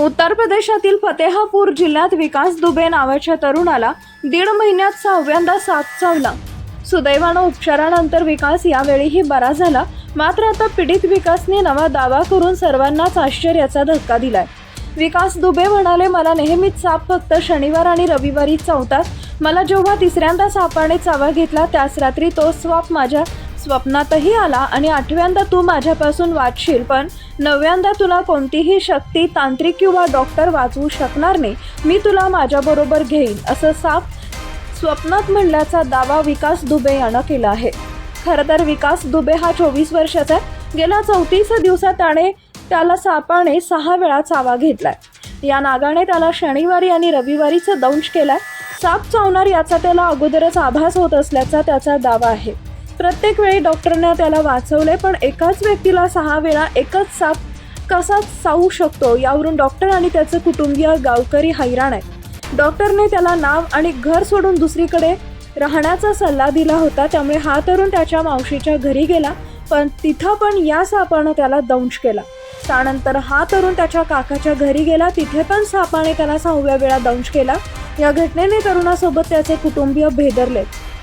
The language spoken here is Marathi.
उत्तर प्रदेशातील फतेहापूर जिल्ह्यात विकास दुबे नावाच्या तरुणाला दीड महिन्यात सहाव्यांदा साप चावला. सुदैवानं उपचारानंतर विकास यावेळीही बरा झाला मात्र आता पीडित विकासने नवा दावा करून सर्वांनाच आश्चर्याचा धक्का दिलाय. विकास दुबे म्हणाले मला नेहमीच साप फक्त शनिवार आणि रविवारी चावतात. मला जेव्हा तिसऱ्यांदा सापाने चावा घेतला त्याच रात्री तो स्वाप माझ्या स्वप्नातही आला आणि आठव्यांदा तू माझ्यापासून वाचशील पण नव्यांदा तुला कोणतीही शक्ती तांत्रिक किंवा डॉक्टर वाचवू शकणार नाही. मी तुला माझ्याबरोबर घेईन असं साप स्वप्नात म्हणल्याचा दावा विकास दुबे यानं केला आहे. खरं तर विकास दुबे हा चोवीस वर्षाचा आहे. गेल्या चौतीस दिवसात त्याने त्याला सापाने सहा वेळा चावा घेतलाय. या नागाने त्याला शनिवारी आणि रविवारीचं दंश केलाय. साप चावणार याचा त्याला अगोदरच आभास होत असल्याचा त्याचा दावा आहे. प्रत्येक वेळी डॉक्टरने त्याला वाचवले पण एकाच व्यक्तीला सहा वेळा एकच साप कसा चावू शकतो यावरून डॉक्टर आणि त्याचं कुटुंबीय गावकरी हैराण आहेत. डॉक्टरने त्याला नाव आणि घर सोडून दुसरीकडे राहण्याचा सल्ला दिला होता त्यामुळे हा तरुण त्याच्या मावशीच्या घरी गेला पण तिथं पण या सापानं त्याला दंश केला. त्यानंतर हा तरुण त्याच्या काकाच्या घरी गेला तिथे पण सापाने त्याला सहाव्या वेळा दंश केला. या घटनेने तरुणासोबत त्याचे कुटुंबीय भेदरले.